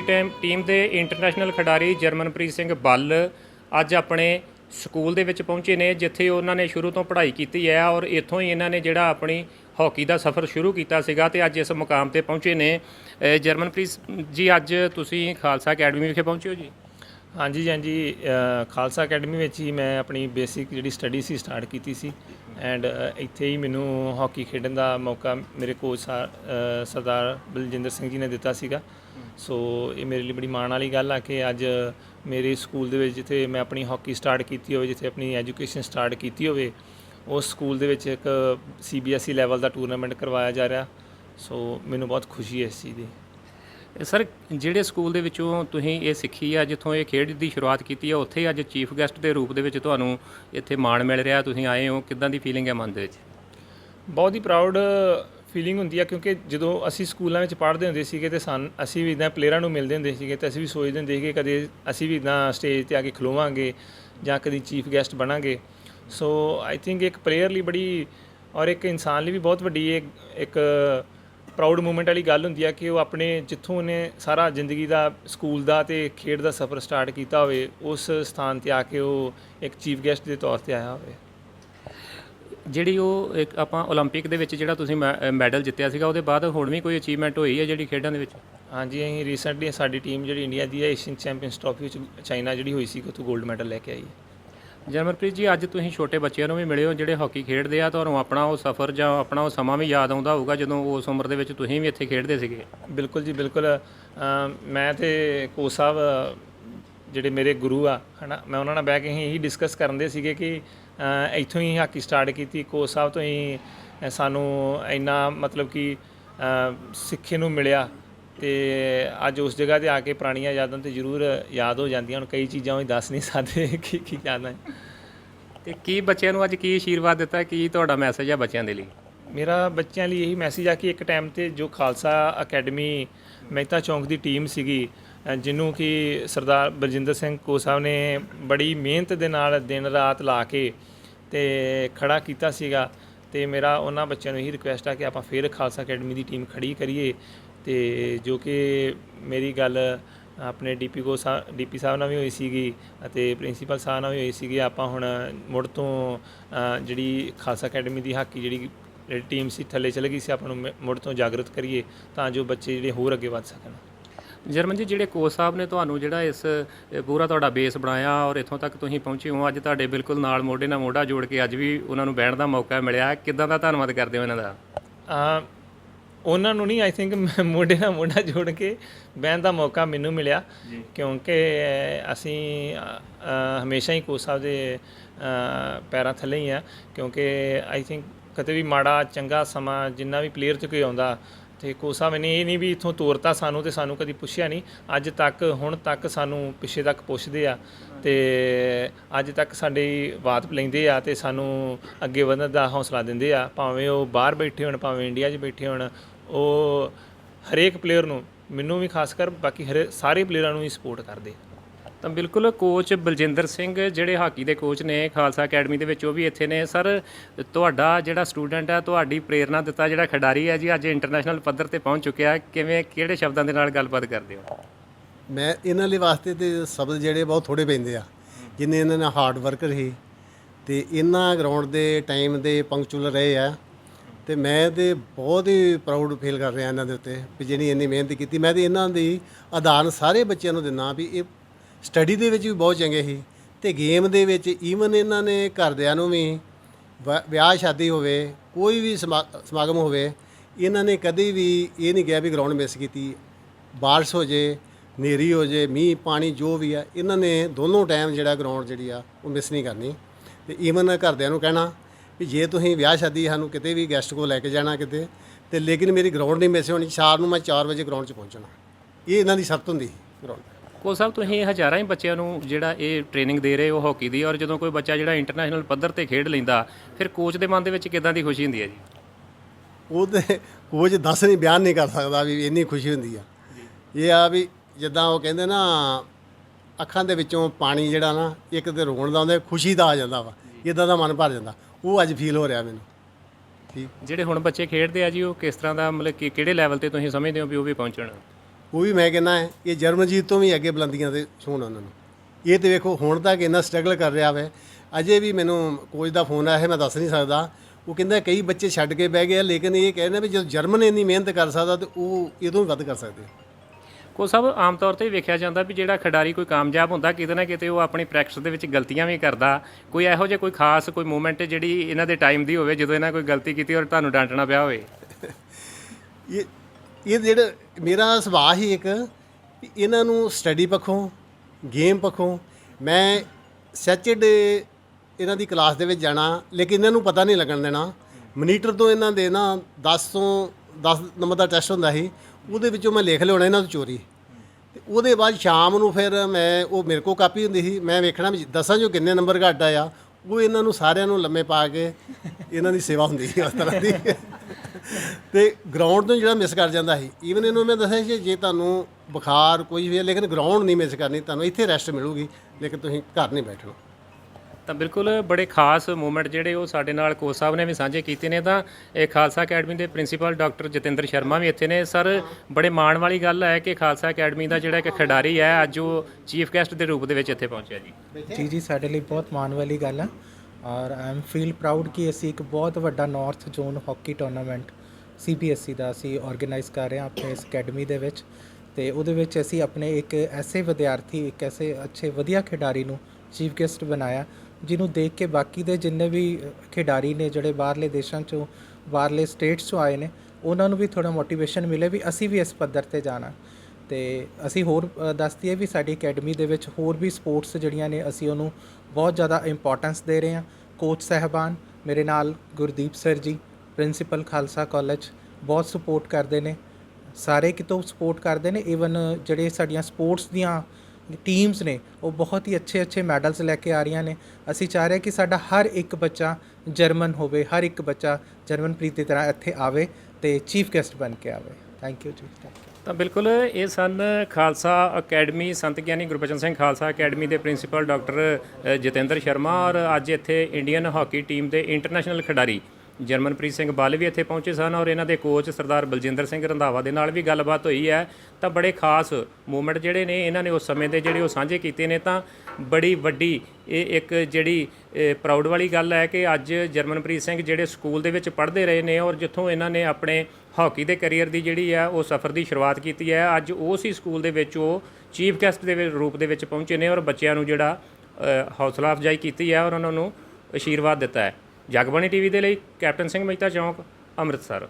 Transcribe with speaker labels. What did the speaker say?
Speaker 1: Hockey team team ਦੇ international ਖਿਡਾਰੀ ਜਰਮਨਪ੍ਰੀਤ ਸਿੰਘ ਬੱਲ ਅੱਜ ਆਪਣੇ ਸਕੂਲ ਦੇ ਵਿੱਚ ਪਹੁੰਚੇ ਨੇ, ਜਿੱਥੇ ਉਹਨਾਂ ਨੇ ਸ਼ੁਰੂ ਤੋਂ ਪੜ੍ਹਾਈ ਕੀਤੀ ਹੈ ਔਰ ਇੱਥੋਂ ਹੀ ਇਹਨਾਂ ਨੇ ਜਿਹੜਾ ਆਪਣੀ ਹਾਕੀ ਦਾ ਸਫ਼ਰ ਸ਼ੁਰੂ ਕੀਤਾ ਸੀਗਾ ਤੇ ਅੱਜ ਇਸ ਮੁਕਾਮ ਤੇ ਪਹੁੰਚੇ ਨੇ। ਜਰਮਨਪ੍ਰੀਤ ਜੀ, ਅੱਜ ਤੁਸੀਂ ਖਾਲਸਾ ਅਕੈਡਮੀ ਵਿਖੇ ਪਹੁੰਚੇ ਹੋ ਜੀ?
Speaker 2: ਹਾਂਜੀ ਹਾਂਜੀ ਖਾਲਸਾ ਅਕੈਡਮੀ ਵਿੱਚ ਹੀ ਮੈਂ ਆਪਣੀ ਬੇਸਿਕ ਜਿਹੜੀ ਸਟੱਡੀ ਸੀ ਸਟਾਰਟ ਕੀਤੀ ਸੀ ਐਂਡ ਇੱਥੇ ਹੀ ਮੈਨੂੰ ਹਾਕੀ ਖੇਡਣ ਦਾ ਮੌਕਾ ਮੇਰੇ ਕੋਚ ਸਾ- ਸਰਦਾਰ ਬਲਜਿੰਦਰ ਸਿੰਘ ਜੀ ਨੇ ਦਿੱਤਾ ਸੀਗਾ। ਸੋ ਇਹ ਮੇਰੇ ਲਈ ਬੜੀ ਮਾਣ ਵਾਲੀ ਗੱਲ ਆ ਕਿ ਅੱਜ ਮੇਰੇ ਸਕੂਲ ਦੇ ਵਿੱਚ ਜਿੱਥੇ ਮੈਂ ਆਪਣੀ ਹਾਕੀ ਸਟਾਰਟ ਕੀਤੀ ਹੋਵੇ ਜਿੱਥੇ ਆਪਣੀ ਐਜੂਕੇਸ਼ਨ ਸਟਾਰਟ ਕੀਤੀ ਹੋਵੇ ਉਸ ਸਕੂਲ ਦੇ ਵਿੱਚ ਇੱਕ ਸੀਬੀਐਸਈ ਲੈਵਲ ਦਾ ਟੂਰਨਾਮੈਂਟ ਕਰਵਾਇਆ ਜਾ ਰਿਹਾ। ਸੋ ਮੈਨੂੰ ਬਹੁਤ ਖੁਸ਼ੀ ਹੈ ਇਸ ਚੀਜ਼ ਦੀ।
Speaker 1: ਸਰ ਜਿਹੜੇ ਸਕੂਲ ਦੇ ਵਿੱਚੋਂ ਤੁਸੀਂ ਇਹ ਸਿੱਖੀ ਆ ਜਿੱਥੋਂ ਇਹ ਖੇਡ ਦੀ ਸ਼ੁਰੂਆਤ ਕੀਤੀ ਆ ਉੱਥੇ ਅੱਜ ਚੀਫ ਗੈਸਟ ਦੇ ਰੂਪ ਦੇ ਵਿੱਚ ਤੁਹਾਨੂੰ ਇੱਥੇ ਮਾਣ ਮਿਲ ਰਿਹਾ। ਤੁਸੀਂ ਆਏ ਹੋ। ਕਿੱਦਾਂ ਦੀ ਫੀਲਿੰਗ ਹੈ ਮਨ ਦੇ ਵਿੱਚ?
Speaker 2: ਬਹੁਤ ਹੀ ਪ੍ਰਾਊਡ ਫੀਲਿੰਗ ਹੁੰਦੀ ਆ, ਕਿਉਂਕਿ ਜਦੋਂ ਅਸੀਂ ਸਕੂਲਾਂ ਵਿੱਚ ਪੜ੍ਹਦੇ ਹੁੰਦੇ ਸੀਗੇ ਤੇ ਸਾਨ, ਅਸੀਂ ਵੀ ਇਦਾਂ ਪਲੇਅਰਾਂ ਨੂੰ ਮਿਲਦੇ ਹੁੰਦੇ ਸੀਗੇ ਤੇ ਅਸੀਂ ਵੀ ਸੋਚਦੇ ਹੁੰਦੇ ਸੀਗੇ ਕਦੇ ਅਸੀਂ ਵੀ ਇਦਾਂ ਸਟੇਜ ਤੇ ਆ ਕੇ ਖਲੋਵਾਂਗੇ ਜਾਂ ਕਦੀ ਚੀਫ ਗੈਸਟ ਬਣਾਂਗੇ। ਸੋ ਆਈ ਥਿੰਕ ਇੱਕ ਪਲੇਅਰ ਲਈ ਬੜੀ ਔਰ ਇੱਕ ਇਨਸਾਨ ਲਈ ਵੀ ਬਹੁਤ ਵੱਡੀ ਇਹ, ਇੱਕ ਪ੍ਰਾਊਡ ਮੂਮੈਂਟ ਵਾਲੀ ਗੱਲ ਹੁੰਦੀ ਆ ਕਿ ਉਹ ਆਪਣੇ ਜਿੱਥੋਂ ਉਹਨੇ ਸਾਰਾ ਜ਼ਿੰਦਗੀ ਦਾ, ਸਕੂਲ ਦਾ ਤੇ ਖੇਡ ਦਾ ਸਫ਼ਰ ਸਟਾਰਟ ਕੀਤਾ ਹੋਵੇ, ਉਸ ਸਥਾਨ ਤੇ ਆ ਕੇ ਉਹ ਇੱਕ ਚੀਫ ਗੈਸਟ ਦੇ ਤੌਰ ਤੇ ਆਇਆ ਹੋਵੇ।
Speaker 1: ਜਿਹੜੀ ਉਹ ਇੱਕ ਆਪਾਂ 올림픽 ਦੇ ਵਿੱਚ ਜਿਹੜਾ ਤੁਸੀਂ ਮੈਡਲ ਜਿੱਤਿਆ ਸੀਗਾ ਉਹਦੇ ਬਾਅਦ ਹੁਣ ਵੀ ਕੋਈ ਅਚੀਵਮੈਂਟ ਹੋਈ ਹੈ ਜਿਹੜੀ ਖੇਡਾਂ ਦੇ ਵਿੱਚ?
Speaker 2: ਹਾਂਜੀ ਅਸੀਂ ਰੀਸੈਂਟਲੀ ਸਾਡੀ ਟੀਮ ਜਿਹੜੀ ਇੰਡੀਆ ਦੀ ਹੈ ਏਸ਼ੀਅਨ ਚੈਂਪੀਅਨਸ ਟਰਾਫੀ ਵਿੱਚ ਚਾਈਨਾ ਜਿਹੜੀ ਹੋਈ ਸੀ ਉੱਥੋਂ 골ਡ ਮੈਡਲ ਲੈ ਕੇ ਆਈ ਹੈ।
Speaker 1: ਜੀ ਅੱਜ ਤੁਸੀਂ ਛੋਟੇ ਬੱਚਿਆਂ ਨੂੰ ਵੀ ਮਿਲੇ ਹੋ ਜਿਹੜੇ ਹਾਕੀ ਖੇਡਦੇ ਆ ਤੁਹਾਨੂੰ ਆਪਣਾ ਉਹ ਸਫ਼ਰ ਜਾਂ ਆਪਣਾ ਉਹ ਸਮਾਂ ਵੀ ਯਾਦ ਆਉਂਦਾ ਹੋਊਗਾ ਜਦੋਂ ਉਸ ਉਮਰ ਦੇ ਵਿੱਚ ਤੁਸੀਂ ਵੀ ਇੱਥੇ ਖੇਡਦੇ ਸੀਗੇ?
Speaker 2: ਬਿਲਕੁਲ ਜੀ ਬਿਲਕੁਲ। ਮੈਂ ਤੇ ਕੋਚ ਸਾਹਿਬ ਜਿਹੜੇ ਮੇਰੇ ਗੁਰੂ ਆ ਹਨਾ ਮੈਂ ਉਹਨਾਂ ਨਾਲ ਬਹਿ ਕੇ ਹੀ ਡਿਸਕਸ ਕਰਦੇ ਸੀਗੇ ਕਿ ਇੱਥੋਂ ਹੀ ਹਾਕੀ ਸਟਾਰਟ ਕੀਤੀ ਕੋਚ ਸਾਹਿਬ ਤੋਂ ਹੀ ਸਾਨੂੰ ਇੰਨਾ ਮਤਲਬ ਕਿ ਸਿੱਖੇ ਨੂੰ ਮਿਲਿਆ ਤੇ ਅੱਜ ਉਸ ਜਗ੍ਹਾ ਤੇ ਆ ਕੇ ਪੁਰਾਣੀਆਂ ਯਾਦਾਂ ਤੇ ਜ਼ਰੂਰ ਯਾਦ ਹੋ ਜਾਂਦੀਆਂ ਹੁਣ ਕਈ ਚੀਜ਼ਾਂ ਉਹ ਦੱਸ ਨਹੀਂ ਸਕਦੇ ਕੀ ਕੀ ਯਾਦਾਂ
Speaker 1: ਤੇ ਕੀ ਬੱਚਿਆਂ ਨੂੰ ਅੱਜ ਕੀ ਆਸ਼ੀਰਵਾਦ ਦਿੱਤਾ ਕੀ ਤੁਹਾਡਾ ਮੈਸੇਜ ਆ ਬੱਚਿਆਂ ਦੇ ਲਈ?
Speaker 2: ਮੇਰਾ ਬੱਚਿਆਂ ਲਈ ਇਹੀ ਮੈਸੇਜ ਆ ਕਿ ਇੱਕ ਟਾਈਮ ਤੇ ਜੋ ਖਾਲਸਾ ਅਕੈਡਮੀ ਮਹਿਤਾ ਚੌਂਕ ਦੀ ਟੀਮ ਸੀਗੀ ਜਿਹਨੂੰ ਕਿ ਸਰਦਾਰ ਬਲਜਿੰਦਰ ਸਿੰਘ ਕੋ ਸਾਹਿਬ ਨੇ ਬੜੀ ਮਿਹਨਤ ਦੇ ਨਾਲ ਦਿਨ ਰਾਤ ਲਾ ਕੇ ਤੇ ਖੜਾ ਕੀਤਾ ਸੀਗਾ ਤੇ ਮੇਰਾ ਉਹਨਾਂ ਬੱਚਿਆਂ ਨੂੰ ਇਹੀ ਰਿਕੁਐਸਟ ਆ ਕਿ ਆਪਾਂ ਫਿਰ ਖਾਲਸਾ ਅਕੈਡਮੀ ਦੀ ਟੀਮ ਖੜੀ ਕਰੀਏ ਤੇ ਜੋ ਕਿ ਮੇਰੀ ਗੱਲ ਆਪਣੇ ਡੀਪੀ ਕੋ ਸਾਹਿਬ ਡੀਪੀ ਸਾਹਿਬ ਨਾਲ ਵੀ ਹੋਈ ਸੀਗੀ ਅਤੇ ਪ੍ਰਿੰਸੀਪਲ ਸਾਹਿਬ ਨਾਲ ਵੀ ਹੋਈ ਸੀਗੀ। ਆਪਾਂ ਹੁਣ ਮੁੜ ਤੋਂ ਜਿਹੜੀ ਖਾਲਸਾ ਅਕੈਡਮੀ ਦੀ ਹਾਕੀ ਜਿਹੜੀ ਜਿਹੜੀ ਟੀਮ ਸੀ, ਥੱਲੇ ਚਲੇ ਗਈ ਸੀ, ਆਪਾਂ ਨੂੰ ਮ- ਮੁੜ ਤੋਂ ਜਾਗਰਤ ਕਰੀਏ ਤਾਂ ਜੋ ਬੱਚੇ ਜਿਹੜੇ ਹੋਰ ਅੱਗੇ ਵੱਧ ਸਕਣ।
Speaker 1: ਜਰਮਨ ਜੀ ਜਿਹੜੇ ਕੋਚ ਸਾਹਿਬ ਨੇ ਤੁਹਾਨੂੰ ਜਿਹੜਾ ਇਸ ਪੂਰਾ ਤੁਹਾਡਾ ਬੇਸ ਬਣਾਇਆ ਔਰ ਇੱਥੋਂ ਤੱਕ ਤੁਸੀਂ ਪਹੁੰਚੇ ਹੋ ਅੱਜ ਤੁਹਾਡੇ ਬਿਲਕੁਲ ਨਾਲ ਮੋਢੇ ਨਾਲ ਮੋਢਾ ਜੋੜ ਕੇ ਅੱਜ ਵੀ ਉਹਨਾਂ ਨੂੰ ਬੈਠਣ ਦਾ ਮੌਕਾ ਮਿਲਿਆ। ਕਿੱਦਾਂ ਦਾ ਧੰਨਵਾਦ ਕਰਦੇ ਹੋ ਇਹਨਾਂ ਦਾ?
Speaker 2: ਉਹਨਾਂ ਨੂੰ ਨਹੀਂ ਆਈ ਥਿੰਕ ਮੋਢੇ ਨਾਲ ਮੋਢਾ ਜੋੜ ਕੇ ਬਹਿਣ ਦਾ ਮੌਕਾ ਮੈਨੂੰ ਮਿਲਿਆ ਕਿਉਂਕਿ ਅਸੀਂ ਹਮੇਸ਼ਾ ਹੀ ਕੋਚ ਸਾਹਿਬ ਦੇ ਪੈਰਾਂ ਥੱਲੇ ਹੀ ਆ ਕਿਉਂਕਿ ਆਈ ਥਿੰਕ ਕਦੇ ਵੀ ਮਾੜਾ ਚੰਗਾ ਸਮਾਂ ਜਿੰਨਾ ਵੀ ਪਲੇਅਰ 'ਚ ਕੋਈ ਆਉਂਦਾ ਤੇ ਕੋਸਾ ਮੈਨੇ ਇਹ ਨਹੀਂ ਵੀ ਇਥੋਂ ਤੋਰਤਾ ਸਾਨੂੰ ਤੇ ਸਾਨੂੰ ਕਦੀ ਪੁੱਛਿਆ ਨਹੀਂ। ਅੱਜ ਤੱਕ, ਹੁਣ ਤੱਕ ਸਾਨੂੰ ਪਿੱਛੇ ਤੱਕ ਪੁੱਛਦੇ ਆ ਤੇ ਅੱਜ ਤੱਕ ਸਾਡੀ ਬਾਤ ਲੈਂਦੇ ਆ ਤੇ ਸਾਨੂੰ ਅੱਗੇ ਵਧਣ ਦਾ ਹੌਸਲਾ ਦਿੰਦੇ ਆ। ਭਾਵੇਂ ਉਹ ਬਾਹਰ ਬੈਠੇ ਹੋਣ, ਭਾਵੇਂ ਇੰਡੀਆ 'ਚ ਬੈਠੇ ਹੋਣ, ਉਹ ਹਰੇਕ ਪਲੇਅਰ ਨੂੰ, ਮੈਨੂੰ ਵੀ ਖਾਸ ਕਰ, ਬਾਕੀ ਹਰੇ, ਸਾਰੇ ਪਲੇਅਰਾਂ ਨੂੰ ਹੀ ਸਪੋਰਟ ਕਰਦੇ
Speaker 1: ਤਾਂ ਬਿਲਕੁਲ ਕੋਚ ਬਲਜਿੰਦਰ ਸਿੰਘ, ਜਿਹੜੇ ਹਾਕੀ ਦੇ ਕੋਚ ਨੇ ਖਾਲਸਾ ਅਕੈਡਮੀ ਦੇ ਵਿੱਚ, ਉਹ ਵੀ ਇੱਥੇ ਨੇ। ਸਰ, ਤੁਹਾਡਾ ਜਿਹੜਾ ਸਟੂਡੈਂਟ ਹੈ ਤੁਹਾਡੀ ਪ੍ਰੇਰਣਾ ਦਿੱਤਾ ਜਿਹੜਾ ਖਿਡਾਰੀ ਹੈ ਜੀ, ਅੱਜ ਇੰਟਰਨੈਸ਼ਨਲ ਪੱਧਰ ਤੇ ਪਹੁੰਚ ਚੁੱਕਿਆ ਕਿਵੇਂ, ਕਿਹੜੇ ਸ਼ਬਦਾਂ ਦੇ ਨਾਲ ਗੱਲਬਾਤ ਕਰਦੇ ਹੋ?
Speaker 3: ਮੈਂ ਇਹਨਾਂ ਲਈ ਵਾਸਤੇ ਤੇ ਸ਼ਬਦ ਜਿਹੜੇ ਬਹੁਤ ਥੋੜੇ ਪੈਂਦੇ ਆ, ਜਿੰਨੇ ਇਹਨਾਂ ਨੇ ਹਾਰਡ ਵਰਕਰ ਸੀ ਤੇ ਇਹਨਾਂ ਗਰਾਊਂਡ ਦੇ ਟਾਈਮ ਦੇ ਪੰਕਚੁਅਲ ਰਹੇ ਆ ਤੇ ਮੈਂ ਤੇ ਬਹੁਤ ਹੀ ਪ੍ਰਾਊਡ ਫੀਲ ਕਰ ਰਿਹਾ ਇਹਨਾਂ ਦੇ ਉੱਤੇ, ਵੀ ਜਿਹੜੀ ਇੰਨੀ ਮਿਹਨਤ ਕੀਤੀ। ਮੈਂ ਤੇ ਇਹਨਾਂ ਦੀ ਆਦਾਨ ਸਾਰੇ ਬੱਚਿਆਂ ਨੂੰ ਦਿੰਦਾ ਵੀ ਇਹ ਸਟੱਡੀ ਦੇ ਵਿੱਚ ਵੀ ਬਹੁਤ ਚੰਗੇ ਸੀ ਤੇ ਗੇਮ ਦੇ ਵਿੱਚ ਈਵਨ ਇਹਨਾਂ ਨੇ ਘਰਦਿਆਂ ਨੂੰ ਵੀ ਵ- ਵਿਆਹ ਸ਼ਾਦੀ ਹੋਵੇ, ਕੋਈ ਵੀ ਸਮਾ- ਸਮਾਗਮ ਹੋਵੇ, ਇਹਨਾਂ ਨੇ ਕਦੇ ਵੀ ਇਹ ਨਹੀਂ ਕਿਹਾ ਵੀ ਗਰਾਊਂਡ ਮਿਸ ਕੀਤੀ। ਬਾਰਿਸ਼ ਹੋ ਜੇ, ਹਨੇਰੀ ਹੋ ਜੇ, ਮੀਂਹ, ਪਾਣੀ, ਜੋ ਵੀ ਆ, ਇਹਨਾਂ ਨੇ ਦੋਨੋਂ ਟਾਈਮ ਜਿਹੜਾ ਗਰਾਊਂਡ ਜਿਹੜੀ ਆ, ਉਹ ਮਿਸ ਨਹੀਂ ਕਰਨੀ। ਤੇ ਈਵਨ ਘਰਦਿਆਂ ਨੂੰ ਕਹਿਣਾ ਵੀ ਜੇ ਤੁਸੀਂ ਵਿਆਹ ਸ਼ਾਦੀ ਸਾਨੂੰ ਕਿਤੇ ਵੀ ਗੈਸਟ ਕੋਲ ਲੈ ਕੇ ਜਾਣਾ ਕਿਤੇ, ਤੇ ਲੇਕਿਨ ਮੇਰੀ ਗਰਾਊਂਡ ਨਹੀਂ ਮਿਸ ਹੋਣੀ, ਸ਼ਾਮ ਨੂੰ ਮੈਂ 4 ਵਜੇ ਗਰਾਊਂਡ 'ਚ ਪਹੁੰਚਣਾ। ਇਹ ਇਹਨਾਂ ਦੀ ਸ਼ਰਤ ਹੁੰਦੀ ਗਰਾਊਂਡ
Speaker 1: ਕੋਚ ਸਾਹਿਬ ਤੁਸੀਂ ਹਜ਼ਾਰਾਂ ਹੀ ਬੱਚਿਆਂ ਨੂੰ ਜਿਹੜਾ ਇਹ ਟ੍ਰੇਨਿੰਗ ਦੇ ਰਹੇ ਹੋ ਹਾਕੀ ਦੀ ਔਰ ਜਦੋਂ ਕੋਈ ਬੱਚਾ ਜਿਹੜਾ ਇੰਟਰਨੈਸ਼ਨਲ ਪੱਧਰ ਤੇ ਖੇਡ ਲੈਂਦਾ ਫਿਰ ਕੋਚ ਦੇ ਮਨ ਦੇ ਵਿੱਚ ਕਿਦਾਂ ਦੀ ਖੁਸ਼ੀ ਹੁੰਦੀ ਹੈ ਜੀ?
Speaker 3: ਉਹ ਤੇ ਕੋਚ ਦੱਸ ਨਹੀਂ ਬਿਆਨ ਨਹੀਂ ਕਰ ਸਕਦਾ ਵੀ ਇੰਨੀ ਖੁਸ਼ੀ ਹੁੰਦੀ ਆ। ਇਹ ਆ ਵੀ ਜਿੱਦਾਂ ਉਹ ਕਹਿੰਦੇ ਨਾ ਅੱਖਾਂ ਦੇ ਵਿੱਚੋਂ ਪਾਣੀ ਜਿਹੜਾ ਨਾ ਇੱਕ ਤੇ ਰੋਣ ਦਾ ਆਉਂਦਾ ਖੁਸ਼ੀ ਦਾ ਆ ਜਾਂਦਾ ਵਾ। ਇਦਾਂ ਦਾ ਮਨ ਭਰ ਜਾਂਦਾ। ਉਹ ਅੱਜ ਫੀਲ ਹੋ ਰਿਹਾ ਮੈਨੂੰ। ਠੀਕ।
Speaker 1: ਜਿਹੜੇ ਹੁਣ ਬੱਚੇ ਖੇਡਦੇ ਆ ਜੀ ਉਹ ਕਿਸ ਤਰ੍ਹਾਂ ਦਾ ਮਤਲਬ ਕਿ ਕਿਹੜੇ ਲੈਵਲ ਤੇ ਤੁਸੀਂ ਸਮਝਦੇ ਹੋ ਵੀ ਉਹ ਵੀ ਪਹੁੰਚਣ?
Speaker 3: ਉਹ ਵੀ ਮੈਂ ਕਹਿੰਦਾ ਹੈ ਇਹ ਜਰਮਨਜੀਤ ਤੋਂ ਵੀ ਅੱਗੇ ਬੁਲੰਦੀਆਂ ਤੇ ਛੂਣ ਉਹਨਾਂ ਨੂੰ। ਇਹ ਤੇ ਵੇਖੋ ਹੁਣ ਤੱਕ ਇੰਨਾ ਸਟਰਗਲ ਕਰ ਰਿਹਾ ਵੇ। ਅਜੇ ਵੀ ਮੈਨੂੰ ਕੋਚ ਦਾ ਫੋਨ ਆਇਆ ਹੈ ਮੈਂ ਦੱਸ ਨਹੀਂ ਸਕਦਾ। ਉਹ ਕਹਿੰਦਾ ਕਈ ਬੱਚੇ ਛੱਡ ਕੇ ਬਹਿ ਗਏ ਆ, ਲੇਕਿਨ ਇਹ ਕਹਿੰਦੇ ਵੀ ਜਦੋਂ ਜਰਮਨ ਇੰਨੀ ਮਿਹਨਤ ਕਰ ਸਕਦਾ ਤੇ ਉਹ ਵੀ ਵੱਧ ਕਰ ਸਕਦੇ
Speaker 1: ਕੋ ਸਭ ਆਮ ਤੌਰ ਤੇ ਵੇਖਿਆ ਜਾਂਦਾ ਵੀ ਜਿਹੜਾ ਖਿਡਾਰੀ ਕੋਈ ਕਾਮਯਾਬ ਹੁੰਦਾ ਕਿਤੇ ਨਾ ਕਿਤੇ ਉਹ ਆਪਣੀ ਪ੍ਰੈਕਟਿਸ ਦੇ ਵਿੱਚ ਗਲਤੀਆਂ ਵੀ ਕਰਦਾ। ਕੋਈ ਇਹੋ ਜਿਹਾ ਕੋਈ ਖਾਸ ਕੋਈ ਮੂਮੈਂਟ ਜਿਹੜੀ ਇਹਨਾਂ ਦੇ ਟਾਈਮ ਦੀ ਹੋਵੇ ਜਦੋਂ ਇਹਨਾਂ ਕੋਈ ਗਲਤੀ ਕੀਤੀ ਔਰ ਤੁਹਾਨੂੰ ਡਾਂਟਣਾ ਪਿਆ ਹੋਵੇ?
Speaker 3: ਇਹ ਇਹ ਜਿਹੜਾ ਮੇਰਾ ਸੁਭਾਅ ਹੀ ਇੱਕ ਇਹਨਾਂ ਨੂੰ ਸਟੱਡੀ ਪੱਖੋਂ, ਗੇਮ ਪੱਖੋਂ, ਮੈਂ ਸੈਚਰਡੇ ਇਹਨਾਂ ਦੀ ਕਲਾਸ ਦੇ ਵਿੱਚ ਜਾਣਾ, ਲੇਕਿਨ ਇਹਨਾਂ ਨੂੰ ਪਤਾ ਨਹੀਂ ਲੱਗਣ ਦੇਣਾ। ਮਨੀਟਰ ਤੋਂ ਇਹਨਾਂ ਦੇ ਨਾ 10 ਤੋਂ 10 ਨੰਬਰ ਦਾ ਟੈਸਟ ਹੁੰਦਾ ਸੀ, ਉਹਦੇ ਵਿੱਚੋਂ ਮੈਂ ਲਿਖ ਲਿਆਉਣਾ ਇਹਨਾਂ ਤੋਂ ਚੋਰੀ। ਤੇ ਉਹਦੇ ਬਾਅਦ ਸ਼ਾਮ ਨੂੰ ਫਿਰ ਮੈਂ, ਉਹ ਮੇਰੇ ਕੋਲ ਕਾਪੀ ਹੁੰਦੀ ਸੀ, ਮੈਂ ਵੇਖਣਾ ਵੀ ਦਸਾਂ ਚੋਂ ਕਿੰਨੇ ਨੰਬਰ ਘੱਟ ਆ, ਉਹ ਇਹਨਾਂ ਨੂੰ ਸਾਰਿਆਂ ਨੂੰ ਲੰਮੇ ਪਾ ਕੇ ਇਹਨਾਂ ਦੀ ਸੇਵਾ ਹੁੰਦੀ ਸੀ ਉਸ ਤਰ੍ਹਾਂ ਦੀ। ਤੇ ਗਰਾਊਂਡ ਤੋਂ ਜਿਹੜਾ ਮਿਸ ਕਰ ਜਾਂਦਾ ਸੀ ਈਵਨ ਇਹਨੂੰ ਮੈਂ ਦੱਸਿਆ ਸੀ ਜੇ ਤੁਹਾਨੂੰ ਬੁਖਾਰ ਕੋਈ ਵੀ ਹੈ ਲੇਕਿਨ ਗਰਾਊਂਡ ਨਹੀਂ ਮਿਸ ਕਰਨੀ ਤੁਹਾਨੂੰ ਇੱਥੇ ਰੈਸਟ ਮਿਲੂਗੀ ਲੇਕਿਨ ਤੁਸੀਂ ਘਰ ਨਹੀਂ ਬੈਠਣਾ।
Speaker 1: ਤਾਂ ਬਿਲਕੁਲ ਬੜੇ ਖਾਸ ਮੂਮੈਂਟ ਜਿਹੜੇ ਉਹ ਸਾਡੇ ਨਾਲ ਕੋਚ ਸਾਹਿਬ ਨੇ ਵੀ ਸਾਂਝੇ ਕੀਤੇ ਨੇ ਤਾਂ ਇਹ ਖਾਲਸਾ ਅਕੈਡਮੀ ਦੇ ਪ੍ਰਿੰਸੀਪਲ ਡਾਕਟਰ ਜਤਿੰਦਰ ਸ਼ਰਮਾ ਵੀ ਇੱਥੇ ਨੇ। ਸਰ ਬੜੇ ਮਾਣ ਵਾਲੀ ਗੱਲ ਹੈ ਕਿ ਖਾਲਸਾ ਅਕੈਡਮੀ ਦਾ ਜਿਹੜਾ ਇੱਕ ਖਿਡਾਰੀ ਹੈ ਅੱਜ ਉਹ ਚੀਫ ਗੈਸਟ ਦੇ ਰੂਪ ਦੇ ਵਿੱਚ ਇੱਥੇ ਪਹੁੰਚਿਆ ਜੀ।
Speaker 4: ਜੀ ਜੀ ਸਾਡੇ ਲਈ ਬਹੁਤ ਮਾਣ ਵਾਲੀ ਗੱਲ ਹੈ ਔਰ ਆਈ ਐਮ ਫੀਲ ਪ੍ਰਾਊਡ ਕਿ ਅਸੀਂ ਇੱਕ ਬਹੁਤ ਵੱਡਾ north zone hockey tournament CBSE ਦਾ ਅਸੀਂ ਆਰਗੇਨਾਈਜ਼ ਕਰ ਰਹੇ ਹਾਂ ਆਪਣੇ ਇਸ ਅਕੈਡਮੀ ਦੇ ਵਿੱਚ ਤੇ ਉਹਦੇ ਵਿੱਚ ਅਸੀਂ ਆਪਣੇ ਇੱਕ ਐਸੇ ਵਿਦਿਆਰਥੀ, ਇੱਕ ਐਸੇ ਅੱਛੇ ਵਧੀਆ ਖਿਡਾਰੀ ਨੂੰ ਚੀਫ ਗੈਸਟ ਬਣਾਇਆ, ਜਿਹਨੂੰ ਦੇਖ ਕੇ ਬਾਕੀ ਦੇ ਜਿੰਨੇ ਵੀ ਖਿਡਾਰੀ ਨੇ ਜਿਹੜੇ ਬਾਹਰਲੇ ਦੇਸ਼ਾਂ ਚੋਂ, ਬਾਹਰਲੇ ਸਟੇਟਸ ਚੋਂ ਆਏ ਨੇ, ਉਹਨਾਂ ਨੂੰ ਵੀ ਥੋੜਾ ਮੋਟੀਵੇਸ਼ਨ ਮਿਲੇ ਵੀ ਅਸੀਂ ਵੀ ਇਸ ਪੱਧਰ ਤੇ ਜਾਣਾ। ਤੇ ਅਸੀਂ ਹੋਰ ਦੱਸਦੀ ਹੈ ਵੀ ਸਾਡੀ ਅਕੈਡਮੀ ਦੇ ਵਿੱਚ ਹੋਰ ਵੀ ਸਪੋਰਟਸ ਜਿਹੜੀਆਂ ਨੇ ਅਸੀਂ ਉਹਨੂੰ ਬਹੁਤ ਜ਼ਿਆਦਾ ਇੰਪੋਰਟੈਂਸ ਦੇ ਰਹੇ ਹਾਂ। ਕੋਚ ਸਹਿਬਾਨ, ਮੇਰੇ ਨਾਲ Gurdeep sir ji principal Khalsa college ਬਹੁਤ ਸਪੋਰਟ ਕਰਦੇ ਨੇ। ਸਾਰੇ ਕਿਤੋਂ ਸਪੋਰਟ ਕਰਦੇ ਨੇ ਈਵਨ ਜਿਹੜੇ ਸਾਡੀਆਂ ਸਪੋਰਟਸ ਦੀਆਂ ਟੀਮਸ ਨੇ, ਉਹ ਬਹੁਤ ਹੀ ਅੱਛੇ ਅੱਛੇ ਮੈਡਲਸ ਲੈ ਕੇ ਆ ਰਹੀਆਂ ਨੇ। ਅਸੀਂ ਚਾਹ ਰਹੇ ਕਿ ਸਾਡਾ ਹਰ ਇੱਕ ਬੱਚਾ ਜਰਮਨ ਹੋਵੇ, ਹਰ ਇੱਕ ਬੱਚਾ ਜਰਮਨਪ੍ਰੀਤ ਦੀ ਤਰ੍ਹਾਂ ਇੱਥੇ ਆਵੇ ਤੇ ਚੀਫ ਗੈਸਟ ਬਣ ਕੇ ਆਵੇ। ਥੈਂਕ ਯੂ ਜੀ
Speaker 1: ਤਾਂ ਬਿਲਕੁਲ, ਇਹ ਸਨ ਖਾਲਸਾ ਅਕੈਡਮੀ, ਸੰਤ ਗਿਆਨੀ ਗੁਰਬਚਨ ਸਿੰਘ ਖਾਲਸਾ ਅਕੈਡਮੀ ਦੇ ਪ੍ਰਿੰਸੀਪਲ ਡਾਕਟਰ ਜਤਿੰਦਰ ਸ਼ਰਮਾ ਔਰ ਅੱਜ ਇੱਥੇ ਇੰਡੀਅਨ ਹਾਕੀ ਟੀਮ ਦੇ ਇੰਟਰਨੈਸ਼ਨਲ ਖਿਡਾਰੀ ਜਰਮਨਪ੍ਰੀਤ ਸਿੰਘ ਬੱਲ ਵੀ ਇੱਥੇ ਪਹੁੰਚੇ ਸਨ ਔਰ ਇਹਨਾਂ ਦੇ ਕੋਚ ਸਰਦਾਰ ਬਲਜਿੰਦਰ ਸਿੰਘ ਰੰਧਾਵਾ ਦੇ ਨਾਲ ਵੀ ਗੱਲਬਾਤ ਹੋਈ ਹੈ। ਤਾਂ ਬੜੇ ਖਾਸ ਮੂਮੈਂਟ ਜਿਹੜੇ ਨੇ, ਇਹਨਾਂ ਨੇ ਉਸ ਸਮੇਂ ਦੇ ਜਿਹੜੇ ਉਹ ਸਾਂਝੇ ਕੀਤੇ ਨੇ, ਤਾਂ ਬੜੀ ਵੱਡੀ ਇਹ ਇੱਕ ਜਿਹੜੀ ਪ੍ਰਾਊਡ ਵਾਲੀ ਗੱਲ ਹੈ ਕਿ ਅੱਜ ਜਰਮਨਪ੍ਰੀਤ ਸਿੰਘ ਜਿਹੜੇ ਸਕੂਲ ਦੇ ਵਿੱਚ ਪੜ੍ਹਦੇ ਰਹੇ ਨੇ ਔਰ ਜਿੱਥੋਂ ਇਹਨਾਂ ਨੇ ਆਪਣੇ ਹਾਕੀ ਦੇ ਕੈਰੀਅਰ ਦੀ ਜਿਹੜੀ ਹੈ, ਉਹ ਸਫ਼ਰ ਦੀ ਸ਼ੁਰੂਆਤ ਕੀਤੀ ਹੈ। ਅੱਜ ਉਸ ਹੀ ਸਕੂਲ ਦੇ ਵਿੱਚ ਉਹ ਚੀਫ ਗੈਸਟ ਦੇ ਰੂਪ ਦੇ ਵਿੱਚ ਪਹੁੰਚੇ ਨੇ ਔਰ ਬੱਚਿਆਂ ਨੂੰ ਜਿਹੜਾ ਹੌਸਲਾ ਅਫਜ਼ਾਈ ਕੀਤੀ ਹੈ ਔਰ ਉਹਨਾਂ ਨੂੰ ਅਸ਼ੀਰਵਾਦ ਦਿੱਤਾ ਹੈ। ਜਗਬਾਣੀ ਟੀਵੀ ਦੇ ਲਈ ਕੈਪਟਨ ਸਿੰਘ ਮਹਿਤਾ ਚੌਂਕ ਅੰਮ੍ਰਿਤਸਰ।